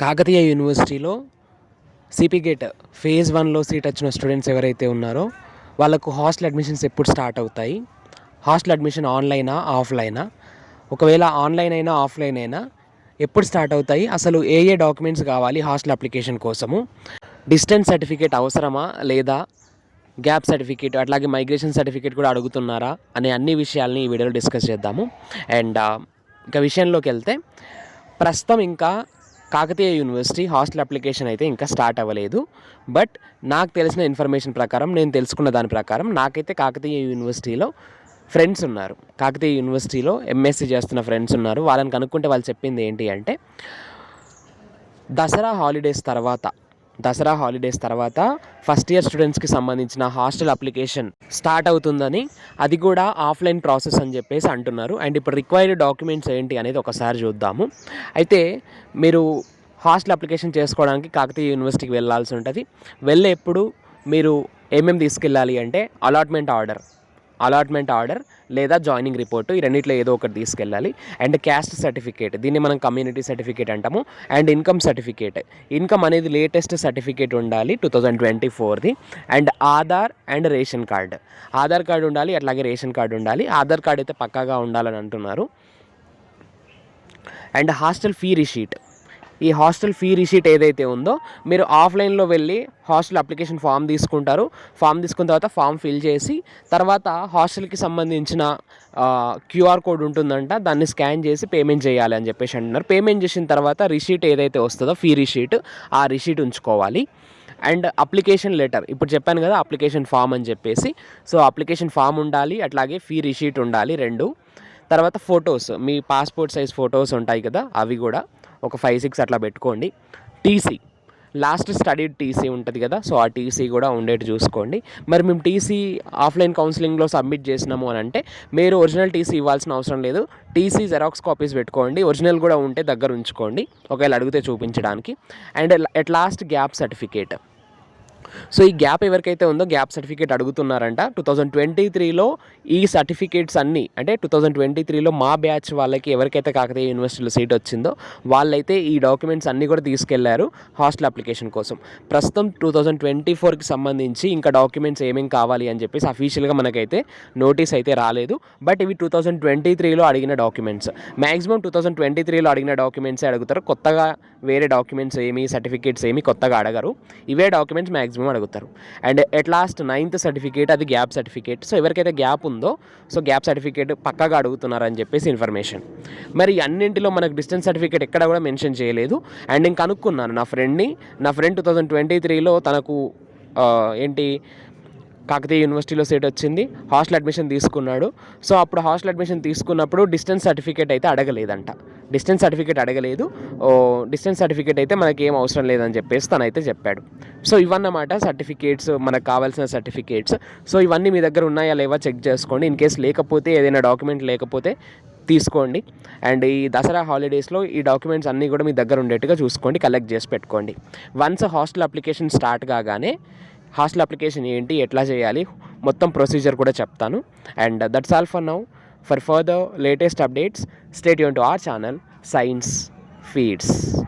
కాకతీయ యూనివర్సిటీలో CP gate phase వన్లో seat వచ్చిన స్టూడెంట్స్ ఎవరైతే ఉన్నారో వాళ్ళకు హాస్టల్ అడ్మిషన్స్ ఎప్పుడు స్టార్ట్ అవుతాయి? హాస్టల్ అడ్మిషన్ ఆన్లైనా ఆఫ్లైనా ఒకవేళ ఆన్లైన్ అయినా ఆఫ్లైన్ అయినా ఎప్పుడు స్టార్ట్ అవుతాయి? అసలు ఏ ఏ డాక్యుమెంట్స్ కావాలి హాస్టల్ అప్లికేషన్ కోసము? డిస్టెన్స్ సర్టిఫికేట్ అవసరమా లేదా గ్యాప్ సర్టిఫికేట్ అట్లాగే మైగ్రేషన్ సర్టిఫికేట్ కూడా అడుగుతున్నారా అనే అన్ని విషయాల్ని ఈ వీడియోలో డిస్కస్ చేద్దాము. అండ్ ఇంకా విషయంలోకి వెళ్తే ప్రస్తుతం ఇంకా కాకతీయ యూనివర్సిటీ హాస్టల్ అప్లికేషన్ అయితే ఇంకా స్టార్ట్ అవ్వలేదు. బట్ నాకు తెలిసిన ఇన్ఫర్మేషన్ ప్రకారం నేను తెలుసుకున్న దాని ప్రకారం నాకైతే కాకతీయ యూనివర్సిటీలో ఫ్రెండ్స్ ఉన్నారు. కాకతీయ యూనివర్సిటీలో ఎంఎస్సీ చేస్తున్న ఫ్రెండ్స్ ఉన్నారు. వాళ్ళని కనుక్కుంటే వాళ్ళు చెప్పింది ఏంటి అంటే దసరా హాలిడేస్ తర్వాత దసరా హాలిడేస్ తర్వాత ఫస్ట్ ఇయర్ స్టూడెంట్స్కి సంబంధించిన హాస్టల్ అప్లికేషన్ స్టార్ట్ అవుతుందని అది కూడా ఆఫ్లైన్ ప్రాసెస్ అని చెప్పేసి అంటున్నారు. అండ్ ఇప్పుడు రిక్వైర్డ్ డాక్యుమెంట్స్ ఏంటి అనేది ఒకసారి చూద్దాము. అయితే మీరు హాస్టల్ అప్లికేషన్ చేసుకోవడానికి కాకతీయ యూనివర్సిటీకి వెళ్ళాల్సి ఉంటుంది. వెళ్ళేప్పుడు మీరు ఏమేమి తీసుకెళ్ళాలి అంటే అలాట్మెంట్ ఆర్డర్. అలాట్మెంట్ ఆర్డర్ లేదా జాయినింగ్ రిపోర్టు ఈ రెండిట్లో ఏదో ఒకటి తీసుకెళ్ళాలి. అండ్ క్యాస్ట్ సర్టిఫికేట్ దీన్ని మనం కమ్యూనిటీ సర్టిఫికేట్ అంటాము. అండ్ ఇన్కమ్ సర్టిఫికేట్ ఇన్కమ్ అనేది లేటెస్ట్ సర్టిఫికేట్ ఉండాలి two thousand twenty ఫోర్ది. And Aadhaar and ration card Aadhaar card ఉండాలి అట్లాగే రేషన్ కార్డు ఉండాలి. ఆధార్ కార్డ్ అయితే పక్కాగా ఉండాలని అంటున్నారు. అండ్ హాస్టల్ ఫీ రిషీట్ ఈ హాస్టల్ ఫీ రిసీట్ ఏదైతే ఉందో మీరు ఆఫ్లైన్లో వెళ్ళి హాస్టల్ అప్లికేషన్ ఫామ్ తీసుకుంటారు. ఫామ్ తీసుకున్న తర్వాత ఫామ్ ఫిల్ చేసి తర్వాత హాస్టల్కి సంబంధించిన క్యూఆర్ కోడ్ ఉంటుందంట దాన్ని స్కాన్ చేసి పేమెంట్ చేయాలి అని చెప్పేసి అంటున్నారు. పేమెంట్ చేసిన తర్వాత రిసీట్ ఏదైతే వస్తుందో ఫీ రిసీట్ ఆ రిసీట్ ఉంచుకోవాలి. అండ్ అప్లికేషన్ లెటర్ ఇప్పుడు చెప్పాను కదా అప్లికేషన్ ఫామ్ అని చెప్పేసి. సో అప్లికేషన్ ఫామ్ ఉండాలి అట్లాగే ఫీ రిసీట్ ఉండాలి రెండు. తర్వాత ఫొటోస్ మీ పాస్పోర్ట్ సైజ్ ఫొటోస్ ఉంటాయి కదా అవి కూడా. ఒక ఫైవ్ సిక్స్ అట్లా పెట్టుకోండి. టీసీ లాస్ట్ స్టడీ టీసీ ఉంటుంది కదా సో ఆ టీసీ కూడా ఉండేటి చూసుకోండి. మరి మేము టీసీ ఆఫ్లైన్ కౌన్సిలింగ్లో సబ్మిట్ చేసినాము అని అంటే మీరు ఒరిజినల్ టీసీ ఇవ్వాల్సిన అవసరం లేదు. టీసీ జెరాక్స్ కాపీస్ పెట్టుకోండి. ఒరిజినల్ కూడా ఉంటే దగ్గర ఉంచుకోండి. ఒకవేళ అడిగితే చూపించడానికి. And at last gap certificate so ఈ గ్యాప్ ఎవరికైతే ఉందో గ్యాప్ సర్టిఫికేట్ అడుగుతున్నారంట టూ థౌజండ్ ట్వంటీ త్రీలో ఈ సర్టిఫికేట్స్ అన్నీ అంటే టూ థౌజండ్ ట్వంటీ త్రీలో మా బ్యాచ్ వాళ్ళకి ఎవరికైతే కాకతీయ యూనివర్సిటీలో సీట్ వచ్చిందో వాళ్ళైతే ఈ డాక్యుమెంట్స్ అన్నీ కూడా తీసుకెళ్ళారు హాస్టల్ అప్లికేషన్ కోసం. ప్రస్తుతం టూ థౌజండ్ ట్వంటీ ఫోర్కి సంబంధించి ఇంకా డాక్యుమెంట్స్ ఏమేమి కావాలి అని చెప్పేసి అఫీషియల్గా మనకైతే నోటీస్ అయితే రాలేదు. బట్ ఇవి టూ థౌజండ్ ట్వంటీ త్రీలో అడిగిన documents. Maximum two thousand twenty త్రీలో అడిగిన డాక్యుమెంట్సే అడుగుతారు. కొత్తగా వేరే డాక్యుమెంట్స్ ఏమి సర్టిఫికేట్స్ ఏమి కొత్తగా అడగరు. ఇవే డాక్యుమెంట్స్ మ్యాక్సిమం అడుగుతారు. And at last ninth certificate అది గ్యాప్ సర్టిఫికేట్ సో ఎవరికైతే గ్యాప్ ఉందో సో గ్యాప్ సర్టిఫికేట్ పక్కగా అడుగుతున్నారని చెప్పేసి ఇన్ఫర్మేషన్ మరి అన్నింటిలో మనకు డిస్టెన్స్ సర్టిఫికేట్ ఎక్కడ కూడా మెన్షన్ చేయలేదు. అండ్ నేను కనుక్కున్నాను నా ఫ్రెండ్ని నా ఫ్రెండ్ టూ థౌజండ్ ట్వంటీ త్రీలో తనకు ఏంటి కాకతీయ యూనివర్సిటీలో సీట్ వచ్చింది. హాస్టల్ అడ్మిషన్ తీసుకున్నాడు. సో అప్పుడు హాస్టల్ అడ్మిషన్ తీసుకున్నప్పుడు డిస్టెన్స్ సర్టిఫికేట్ అయితే అడగలేదంట. డిస్టెన్స్ సర్టిఫికేట్ అడగలేదు. డిస్టెన్స్ సర్టిఫికేట్ అయితే మనకి ఏం అవసరం లేదని చెప్పేసి తనైతే చెప్పాడు. సో ఇవన్నమాట సర్టిఫికేట్స్ మనకు కావాల్సిన సర్టిఫికేట్స్. సో ఇవన్నీ మీ దగ్గర ఉన్నాయా లేవా చెక్ చేసుకోండి. ఇన్ కేస్ లేకపోతే ఏదైనా డాక్యుమెంట్ లేకపోతే తీసుకోండి. అండ్ ఈ దసరా హాలిడేస్లో ఈ డాక్యుమెంట్స్ అన్నీ కూడా మీ దగ్గర ఉండేట్టుగా చూసుకోండి. కలెక్ట్ చేసి పెట్టుకోండి. వన్స్ హాస్టల్ అప్లికేషన్ స్టార్ట్ కాగానే హాస్టల్ అప్లికేషన్ ఏంటి ఎట్లా చేయాలి మొత్తం ప్రొసీజర్ కూడా చెప్తాను. And that's all for now. For further latest updates stay Yoon to our channel science feeds.